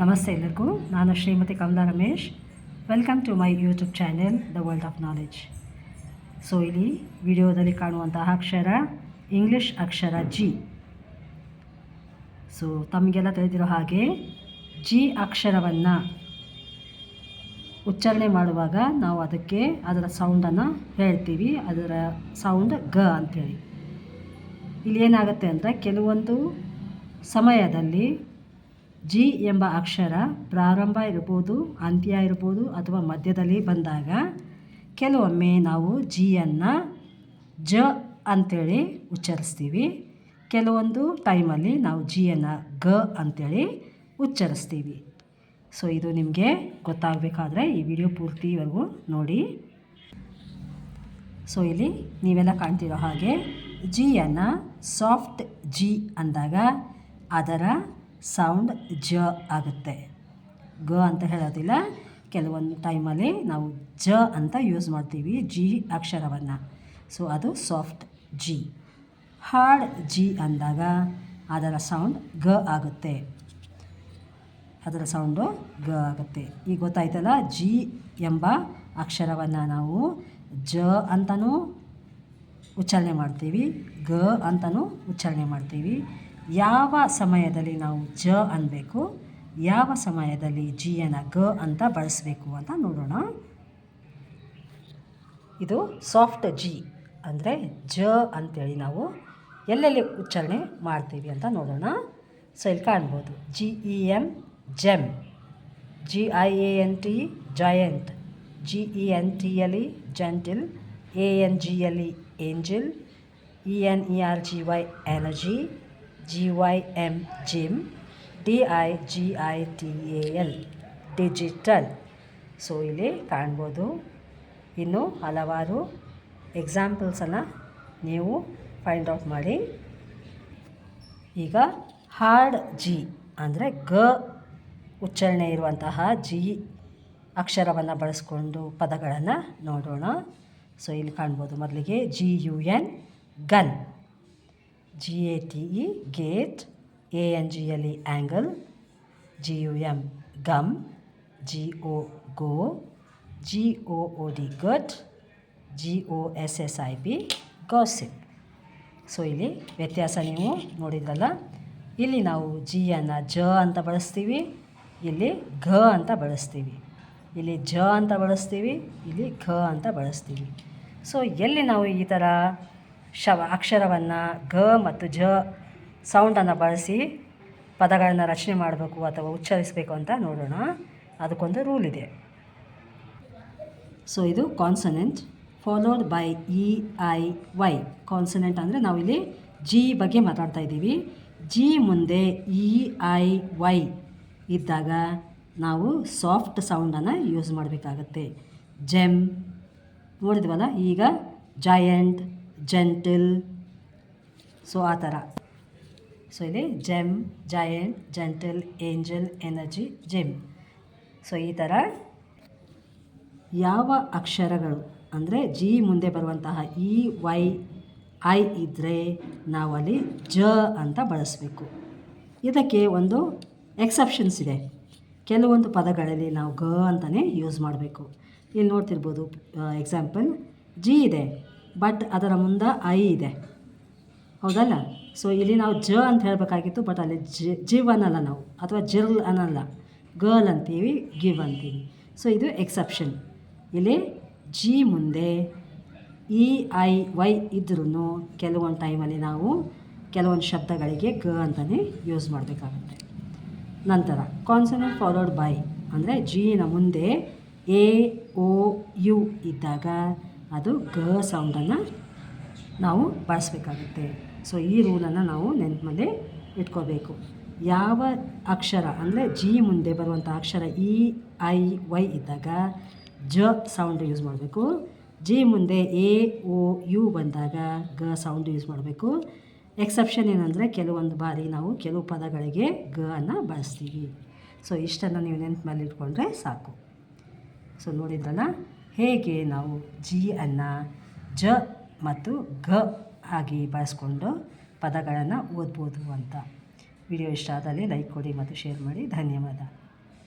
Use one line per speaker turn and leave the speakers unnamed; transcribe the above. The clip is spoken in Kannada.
ನಮಸ್ತೆ ಎಲ್ಲರಿಗೂ. ನಾನು Shrimati Kamala Ramesh. Welcome to my YouTube channel the world of knowledge so ಇಲ್ಲಿ ವಿಡಿಯೋದಲ್ಲಿ ಕಾಣುವಂತಹ ಅಕ್ಷರ ಇಂಗ್ಲಿಷ್ ಅಕ್ಷರ ಜಿ ಸೊ ತಮಗೆಲ್ಲ ತಿಳಿದಿರೋ ಹಾಗೆ ಜಿ ಅಕ್ಷರವನ್ನು ಉಚ್ಚಾರಣೆ ಮಾಡುವಾಗ ನಾವು ಅದಕ್ಕೆ ಅದರ ಸೌಂಡನ್ನು ಹೇಳ್ತೀವಿ. ಅದರ ಸೌಂಡ್ ಗ ಅಂತೇಳಿ. ಇಲ್ಲಿ ಏನಾಗುತ್ತೆ ಅಂದರೆ ಕೆಲವೊಂದು ಸಮಯದಲ್ಲಿ ಜಿ ಎಂಬ ಅಕ್ಷರ ಪ್ರಾರಂಭ ಇರ್ಬೋದು, ಅಂತ್ಯ ಇರ್ಬೋದು ಅಥವಾ ಮಧ್ಯದಲ್ಲಿ ಬಂದಾಗ ಕೆಲವೊಮ್ಮೆ ನಾವು ಜಿಯನ್ನು ಜ ಅಂಥೇಳಿ ಉಚ್ಚರಿಸ್ತೀವಿ. ಕೆಲವೊಂದು ಟೈಮಲ್ಲಿ ನಾವು ಜಿಯನ್ನು ಗ ಅಂಥೇಳಿ ಉಚ್ಚರಿಸ್ತೀವಿ. ಸೊ, ಇದು ನಿಮಗೆ ಗೊತ್ತಾಗಬೇಕಾದ್ರೆ ಈ ವಿಡಿಯೋ ಪೂರ್ತಿವರೆಗೂ ನೋಡಿ. ಸೊ, ಇಲ್ಲಿ ನೀವೆಲ್ಲ ಕಾಣ್ತಿರೋ ಹಾಗೆ ಜಿಯನ್ನು ಸಾಫ್ಟ್ ಜಿ ಅಂದಾಗ ಅದರ ಸೌಂಡ್ ಜ ಆಗುತ್ತೆ. ಗ ಅಂತ ಹೇಳೋದಿಲ್ಲ. ಕೆಲವೊಂದು ಟೈಮಲ್ಲಿ ನಾವು ಜ ಅಂತ ಯೂಸ್ ಮಾಡ್ತೀವಿ ಜಿ ಅಕ್ಷರವನ್ನು. ಸೊ ಅದು ಸಾಫ್ಟ್ ಜಿ ಹಾರ್ಡ್ ಜಿ ಅಂದಾಗ ಅದರ ಸೌಂಡ್ ಗ ಆಗುತ್ತೆ. ಅದರ ಸೌಂಡು ಗ ಆಗುತ್ತೆ. ಈಗ ಗೊತ್ತಾಯ್ತಲ್ಲ ಜಿ ಎಂಬ ಅಕ್ಷರವನ್ನು ನಾವು ಜ ಅಂತಲೂ ಉಚ್ಚಾರಣೆ ಮಾಡ್ತೀವಿ, ಗ ಅಂತಲೂ ಉಚ್ಚಾರಣೆ ಮಾಡ್ತೀವಿ. ಯಾವ ಸಮಯದಲ್ಲಿ ನಾವು ಜ ಅನ್ನಬೇಕು ಯಾವ ಸಮಯದಲ್ಲಿ ಜಿಯನ್ನು ಗ ಅಂತ ಬಳಸಬೇಕು ಅಂತ ನೋಡೋಣ. ಇದು ಸಾಫ್ಟ್ ಜಿ ಅಂದರೆ ಜ ಅಂತೇಳಿ ನಾವು ಎಲ್ಲೆಲ್ಲಿ ಉಚ್ಚಾರಣೆ ಮಾಡ್ತೀವಿ ಅಂತ ನೋಡೋಣ. ಸೊ ಇಲ್ಲಿ ಕಾಣ್ಬೋದು. G E M gem G I A N T giant G E N ಟಿಯಲ್ಲಿ gentle A N ಜಿಯಲ್ಲಿ angel E N E R G Y energy G Y M gym D I G I T A L digital so ಇಲ್ಲಿ ಕಾಣ್ಬೋದು. ಇನ್ನು ಹಲವಾರು ಎಕ್ಸಾಂಪಲ್ಸನ್ನು ನೀವು ಫೈಂಡ್ ಔಟ್ ಮಾಡಿ. ಈಗ ಹಾರ್ಡ್ ಜಿ ಅಂದರೆ ಗ ಉಚ್ಚಾರಣೆ ಇರುವಂತಹ ಜಿ ಅಕ್ಷರವನ್ನು ಬಳಸ್ಕೊಂಡು ಪದಗಳನ್ನು ನೋಡೋಣ. ಸೊ ಇಲ್ಲಿ ಕಾಣ್ಬೋದು ಮೊದಲಿಗೆ G U N gun G A T E gate A N ಜಿಯಲ್ಲಿ angle G U M gum G O go G O O D good G O S S I B gossip so ಇಲ್ಲಿ ವ್ಯತ್ಯಾಸ ನೀವು ನೋಡಿದ್ರಲ್ಲ? ಇಲ್ಲಿ ನಾವು ಜಿಯನ್ನು ಜ ಅಂತ ಬಳಸ್ತೀವಿ, ಇಲ್ಲಿ ಘ ಅಂತ ಬಳಸ್ತೀವಿ. ಇಲ್ಲಿ ಜ ಅಂತ ಬಳಸ್ತೀವಿ, ಇಲ್ಲಿ ಘ ಅಂತ ಬಳಸ್ತೀವಿ. ಸೊ ಎಲ್ಲಿ ನಾವು ಈ ಥರ ಶವ ಅಕ್ಷರವನ್ನು ಘ ಮತ್ತು ಜ ಸೌಂಡನ್ನು ಬಳಸಿ ಪದಗಳನ್ನು ರಚನೆ ಮಾಡಬೇಕು ಅಥವಾ ಉಚ್ಚರಿಸಬೇಕು ಅಂತ ನೋಡೋಣ. ಅದಕ್ಕೊಂದು ರೂಲ್ ಇದೆ. ಸೊ ಇದು consonant followed by E I Y consonant ಅಂದರೆ ನಾವಿಲ್ಲಿ ಜಿ ಬಗ್ಗೆ ಮಾತಾಡ್ತಾ ಇದ್ದೀವಿ. ಜಿ ಮುಂದೆ ಇ ಐ ವೈ ಇದ್ದಾಗ ನಾವು ಸಾಫ್ಟ್ ಸೌಂಡನ್ನು ಯೂಸ್ ಮಾಡಬೇಕಾಗತ್ತೆ. ಜೆಮ್ ನೋಡಿದ್ವಲ್ಲ? ಈಗ ಜಯಂಟ್ ಜೆಂಟಿಲ್ ಸೊ ಆ ಥರ. ಸೊ ಇಲ್ಲಿ gem giant gentle angel energy gem so ಈ ಥರ ಯಾವ ಅಕ್ಷರಗಳು, ಅಂದರೆ ಜಿ ಮುಂದೆ ಬರುವಂತಹ ಇ ವೈ ಐ ಇದ್ದರೆ ನಾವಲ್ಲಿ ಜ ಅಂತ ಬಳಸಬೇಕು. ಇದಕ್ಕೆ ಒಂದು ಎಕ್ಸೆಪ್ಷನ್ಸ್ ಇದೆ. ಕೆಲವೊಂದು ಪದಗಳಲ್ಲಿ ನಾವು ಗ ಅಂತಲೇ ಯೂಸ್ ಮಾಡಬೇಕು. ಇಲ್ಲಿ ನೋಡ್ತಿರ್ಬೋದು ಎಕ್ಸಾಂಪಲ್ ಜಿ ಇದೆ. ಬಟ್ ಅದರ ಮುಂದೆ ಐ ಇದೆ. ಹೌದಲ್ಲ? ಸೊ ಇಲ್ಲಿ ನಾವು ಜ ಅಂತ ಹೇಳಬೇಕಾಗಿತ್ತು, ಬಟ್ ಅಲ್ಲಿ ಜಿ, ಜಿವ್ ಅನ್ನಲ್ಲ ನಾವು. ಅಥವಾ ಜಿರ್ಲ್ ಅನ್ನಲ್ಲ. ಗರ್ಲ್ ಅಂತೀವಿ, ಗಿವ್ ಅಂತೀವಿ. ಸೊ ಇದು ಎಕ್ಸೆಪ್ಷನ್ ಇಲ್ಲಿ ಜಿ ಮುಂದೆ ಇ, ಐ, ವೈ ಇದ್ರೂ ಕೆಲವೊಂದು ಟೈಮಲ್ಲಿ ನಾವು ಕೆಲವೊಂದು ಶಬ್ದಗಳಿಗೆ ಗ ಅಂತಲೇ ಯೂಸ್ ಮಾಡಬೇಕಾಗುತ್ತೆ. ನಂತರ ಕಾನ್ಸನೆಂಟ್ ಫಾಲೋಡ್ ಬೈ ಅಂದರೆ ಜಿನ ಮುಂದೆ ಎ, ಓ, ಯು ಇದ್ದಾಗ ಅದು ಗ ಸೌಂಡನ್ನು ನಾವು ಬಳಸಬೇಕಾಗುತ್ತೆ. ಸೊ ಈ ರೂಲನ್ನು ನಾವು ನೆನಪಲ್ಲಿ ಇಟ್ಕೋಬೇಕು. ಯಾವ ಅಕ್ಷರ, ಅಂದರೆ ಜಿ ಮುಂದೆ ಬರುವಂಥ ಅಕ್ಷರ ಇ, ಐ, ವೈ ಇದ್ದಾಗ ಜ ಸೌಂಡ್ ಯೂಸ್ ಮಾಡಬೇಕು. ಜಿ ಮುಂದೆ ಎ, ಓ, ಯು ಬಂದಾಗ ಗ ಸೌಂಡ್ ಯೂಸ್ ಮಾಡಬೇಕು. ಎಕ್ಸೆಪ್ಷನ್ ಏನಂದರೆ ಕೆಲವೊಂದು ಬಾರಿ ನಾವು ಕೆಲವು ಪದಗಳಿಗೆ ಗ ಅನ್ನು ಬಳಸ್ತೀವಿ. ಸೊ ಇಷ್ಟನ್ನು ನೀವು ನೆನಪಲ್ಲಿ ಇಟ್ಕೊಂಡ್ರೆ ಸಾಕು. ಸೊ ನೋಡಿದ್ರಲ್ಲ? ಹೇಗೆ ನಾವು ಜಿ ಅನ್ನು ಜ ಮತ್ತು ಗ ಆಗಿ ಬಳಸ್ಕೊಂಡು ಪದಗಳನ್ನು ಓದ್ಬೋದು ಅಂತ. ವಿಡಿಯೋ ಇಷ್ಟ ಆದಲ್ಲಿ ಲೈಕ್ ಕೊಡಿ ಮತ್ತು ಶೇರ್ ಮಾಡಿ. ಧನ್ಯವಾದ.